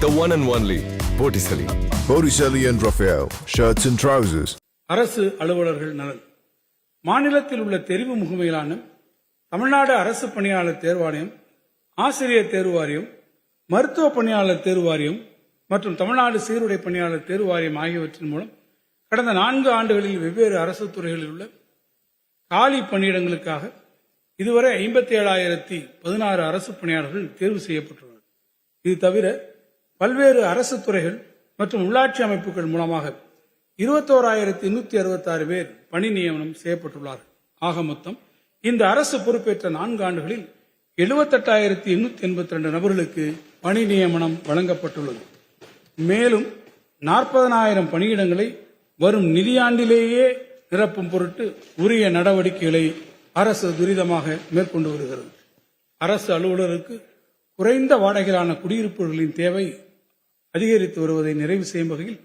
the one and only Botticelli. Botticelli and Raphael, shirts and trousers. அரசு அலுவலர்கள் நலன் மாநிலத்தில் உள்ள தெரிவு முகமையிலான தமிழ்நாடு அரசு பணியாளர் தேர்வாணையம் ஆசிரியர் தேர்வு வாரியம் மருத்துவ பணியாளர் தேர்வு வாரியம் மற்றும் தமிழ்நாடு சீருடை பணியாளர் தேர்வு வாரியம் ஆகியவற்றின் மூலம் கடந்த நான்கு ஆண்டுகளில் வெவ்வேறு அரசு துறைகளில் உள்ள காலி பணியிடங்களுக்காக இதுவரை ஐம்பத்தி ஏழாயிரத்தி பதினாறு அரசு பணியாளர்கள் தேர்வு செய்யப்பட்டுள்ளனர் இது தவிர பல்வேறு அரசு துறைகள் மற்றும் உள்ளாட்சி அமைப்புகள் மூலமாக இருபத்தோராயிரத்தி நூத்தி அறுபத்தி ஆறு பேர் பணி நியமனம் செய்யப்பட்டுள்ளார்கள். ஆக மொத்தம் இந்த அரசு பொறுப்பேற்ற நான்கு ஆண்டுகளில் எழுபத்தெட்டாயிரத்தி எண்ணூத்தி எண்பத்தி ரெண்டு நபர்களுக்கு பணி நியமனம் வழங்கப்பட்டுள்ளது. மேலும் நாற்பதனாயிரம் பணியிடங்களை வரும் நிதியாண்டிலேயே நிரப்பும் பொருட்டு உரிய நடவடிக்கைகளை அரசு துரிதமாக மேற்கொண்டு வருகிறது. அரசு அலுவலருக்கு குறைந்த வாடகையிலான குடியிருப்புகளின் தேவை அதிகரித்து வருவதை நிறைவு செய்யும் வகையில்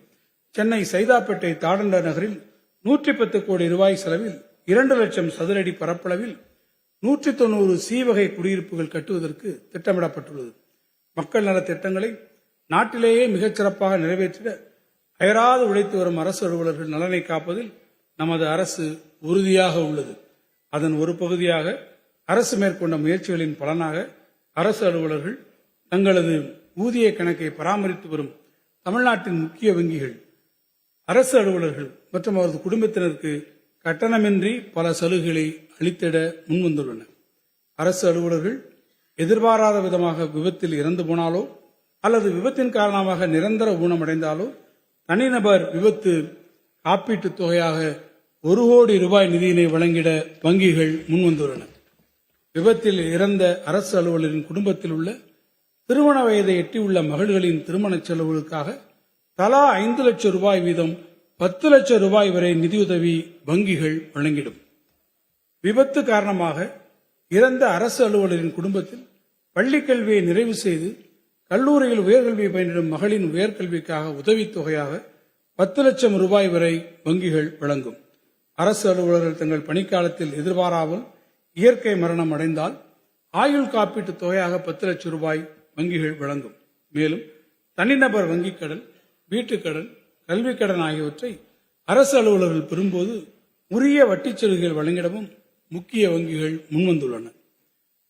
சென்னை சைதாப்பேட்டை தாடண்ட நகரில் நூற்றி பத்து கோடி ரூபாய் செலவில் இரண்டு லட்சம் சதுரடி பரப்பளவில் நூற்றி தொண்ணூறு சி வகை குடியிருப்புகள் கட்டுவதற்கு திட்டமிடப்பட்டுள்ளது. மக்கள் நல திட்டங்களை நாட்டிலேயே மிகச்சிறப்பாக நிறைவேற்றிட அயராது உழைத்து வரும் அரசு அலுவலர்கள் நலனை காப்பதில் நமது அரசு உறுதியாக உள்ளது. அதன் ஒரு பகுதியாக அரசு மேற்கொண்ட முயற்சிகளின் பலனாக அரசு அலுவலர்கள் தங்களது ஊதிய கணக்கை பராமரித்து வரும் தமிழ்நாட்டின் முக்கிய வங்கிகள் அரசு அலுவலர்கள் மற்றும் அவரது குடும்பத்தினருக்கு கட்டணமின்றி பல சலுகைகளை அளித்திட முன்வந்துள்ளன. அரசு அலுவலர்கள் எதிர்பாராத விதமாக விபத்தில் இறந்து போனாலோ அல்லது விபத்தின் காரணமாக நிரந்தர ஊனமடைந்தாலோ தனிநபர் விபத்து காப்பீட்டுத் தொகையாக ஒரு கோடி ரூபாய் நிதியினை வழங்கிட வங்கிகள் முன்வந்துள்ளன. விபத்தில் இறந்த அரசு அலுவலரின் குடும்பத்தில் உள்ள திருமண வயதை எட்டியுள்ள மகள்களின் திருமண செலவுகளுக்காக தலா ஐந்து லட்சம் ரூபாய் வீதம் பத்து லட்சம் ரூபாய் வரை நிதியுதவி வங்கிகள் வழங்கிடும். விபத்து காரணமாக இறந்த அரசு அலுவலரின் குடும்பத்தில் பள்ளி கல்வியை நிறைவு செய்து கல்லூரியில் உயர்கல்வி பயின்றிடும் மகளின் உயர்கல்விக்காக உதவித்தொகையாக பத்து லட்சம் ரூபாய் வரை வங்கிகள் வழங்கும். அரசு அலுவலர்கள் தங்கள் பணிக்காலத்தில் எதிர்பாராமல் இயற்கை மரணம் அடைந்தால் ஆயுள் காப்பீட்டுத் தொகையாக பத்து லட்சம் ரூபாய் வங்கிகள் வழங்கும். மேலும் தனிநபர் வங்கிக் கடன் வீட்டுக் கடன் கல்விக் கடன் ஆகியவற்றை அரசு அலுவலர்கள் பெறும்போது உரிய வட்டிச் சலுகைகள் வழங்கிடவும் முக்கிய வங்கிகள் முன்வந்துள்ளன.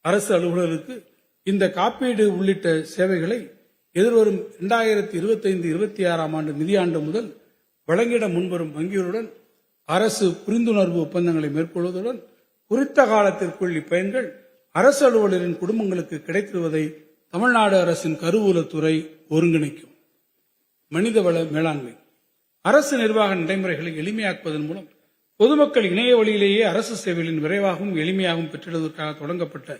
அரசு அலுவலருக்கு இந்த காப்பீடு உள்ளிட்ட சேவைகளை எதிர்வரும் இரண்டாயிரத்தி இருபத்தைந்து இருபத்தி ஆறாம் ஆண்டு நிதியாண்டு முதல் வழங்கிட முன்வரும் வங்கிகளுடன் அரசு புரிந்துணர்வு ஒப்பந்தங்களை மேற்கொள்வதுடன் குறித்த காலத்திற்குள் இப்பயன்கள் அரசு அலுவலரின் குடும்பங்களுக்கு கிடைத்திருவதை தமிழ்நாடு அரசின் கருவூலத்துறை ஒருங்கிணைக்கும். மனிதவள மேலாண்மை. அரசு நிர்வாக நடைமுறைகளை எளிமையாக்குவதன் மூலம் பொதுமக்கள் இணைய வழியிலேயே அரசு சேவைகளின் விரைவாகவும் எளிமையாகவும் பெற்றிடுவதற்காக தொடங்கப்பட்ட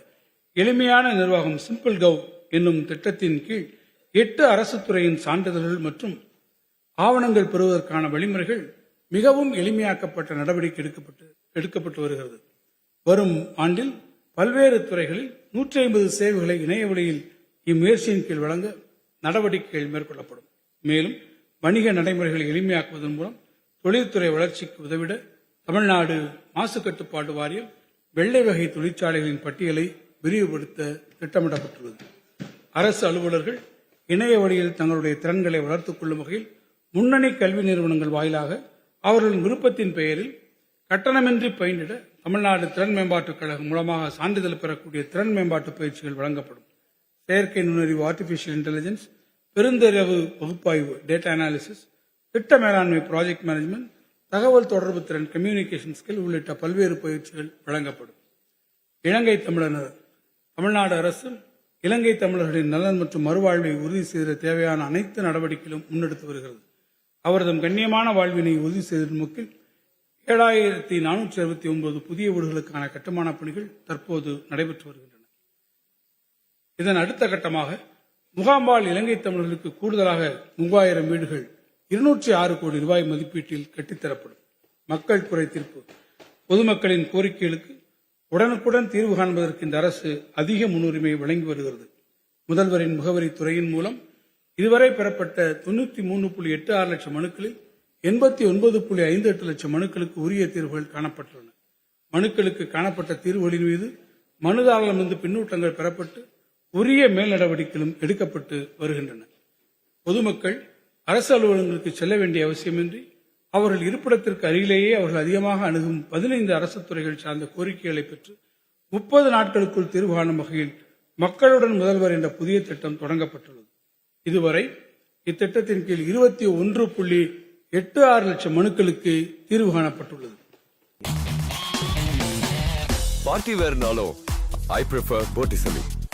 எளிமையான நிர்வாகம் சிம்பிள் கவ் என்னும் திட்டத்தின் கீழ் எட்டு அரசு துறையின் சான்றிதழ்கள் மற்றும் ஆவணங்கள் பெறுவதற்கான வழிமுறைகள் மிகவும் எளிமையாக்கப்பட்ட நடவடிக்கை எடுக்கப்பட்டு எடுக்கப்பட்டு வருகிறது. வரும் ஆண்டில் பல்வேறு துறைகளில் நூற்றி ஐம்பது சேவைகளை இணைய வழியில் இம்முயற்சியின் கீழ் வழங்க நடவடிக்கைகள் மேற்கொள்ளப்படும். மேலும் வணிக நடைமுறைகளை எளிமையாக்குவதன் மூலம் தொழில்துறை வளர்ச்சிக்கு உதவிட தமிழ்நாடு மாசு கட்டுப்பாட்டு வாரியம் வெள்ளை வகை தொழிற்சாலைகளின் பட்டியலை விரிவுபடுத்த திட்டமிடப்பட்டுள்ளது. அரசு அலுவலர்கள் இணைய வழியில் தங்களுடைய திறன்களை வளர்த்துக் கொள்ளும் வகையில் முன்னணி கல்வி நிறுவனங்கள் வாயிலாக அவர்களின் விருப்பத்தின் பெயரில் கட்டணமின்றி பயின்றிட தமிழ்நாடு திறன் மேம்பாட்டுக் கழகம் மூலமாக சான்றிதழ் பெறக்கூடிய திறன் மேம்பாட்டு பயிற்சிகள் வழங்கப்படும். செயற்கை நுண்ணறிவு ஆர்டிபிஷியல் இன்டெலிஜென்ஸ் பெருந்தரவு பகுப்பாய்வு டேட்டா அனாலிசிஸ் திட்ட மேலாண்மை ப்ராஜெக்ட் மேனேஜ்மெண்ட் தகவல் தொடர்பு திறன் கம்யூனிகேஷன் ஸ்கில் உள்ளிட்ட பல்வேறு பயிற்சிகள் வழங்கப்படும். இலங்கை தமிழர் தமிழ்நாடு அரசு இலங்கை தமிழர்களின் நலன் மற்றும் மறுவாழ்வை உறுதி செய்த தேவையான அனைத்து நடவடிக்கைகளும் முன்னெடுத்து வருகிறது. அவரது கண்ணியமான வாழ்வினை உறுதி செய்ததன் நோக்கில் ஏழாயிரத்தி நானூற்றி அறுபத்தி ஒன்பது புதிய வீடுகளுக்கான கட்டுமான பணிகள் தற்போது நடைபெற்று வருகின்றன. இதன் அடுத்த கட்டமாக முகாம்பால் இலங்கை தமிழர்களுக்கு கூடுதலாக மூவாயிரம் வீடுகள் இருநூற்றி ஆறு கோடி ரூபாய் மதிப்பீட்டில் கட்டித்தரப்படும். மக்கள் குறை தீர்ப்பு. பொதுமக்களின் கோரிக்கைகளுக்கு உடனுக்குடன் தீர்வு காண்பதற்கு இந்த அரசு அதிக முன்னுரிமை வழங்கி வருகிறது. முதல்வரின் முகவரி துறையின் மூலம் இதுவரை பெறப்பட்ட தொண்ணூத்தி மூணு புள்ளி எட்டு ஆறு லட்சம் மனுக்களில் எண்பத்தி ஒன்பது புள்ளி ஐந்து எட்டு லட்சம் மனுக்களுக்கு உரிய தீர்வுகள் காணப்பட்டுள்ளன. மனுக்களுக்கு காணப்பட்ட தீர்வுகளின் மீது மனுதாரர்களிடமிருந்து பின்னூட்டங்கள் பெறப்பட்டு உரிய மேல் நடவடிக்கைகளும் எடுக்கப்பட்டு வருகின்றன. பொதுமக்கள் அரசு அலுவலகங்களுக்கு செல்ல வேண்டிய அவசியமின்றி அவர்கள் இருப்பிடத்திற்கு அருகிலேயே அவர்கள் அதிகமாக அணுகும் பதினைந்து அரசு துறைகள் சார்ந்த கோரிக்கைகளை பெற்று முப்பது நாட்களுக்குள் தீர்வு காணும் வகையில் மக்களுடன் முதல்வர் என்ற புதிய திட்டம் தொடங்கப்பட்டுள்ளது. இதுவரை இத்திட்டத்தின் கீழ் இருபத்தி ஒன்று புள்ளி எட்டு ஆறு லட்சம் மனுக்களுக்கு தீர்வு காணப்பட்டுள்ளது. பார்ட்டி வேர்னாலும் ஐ ப்ரிஃபர் போட்டிசலி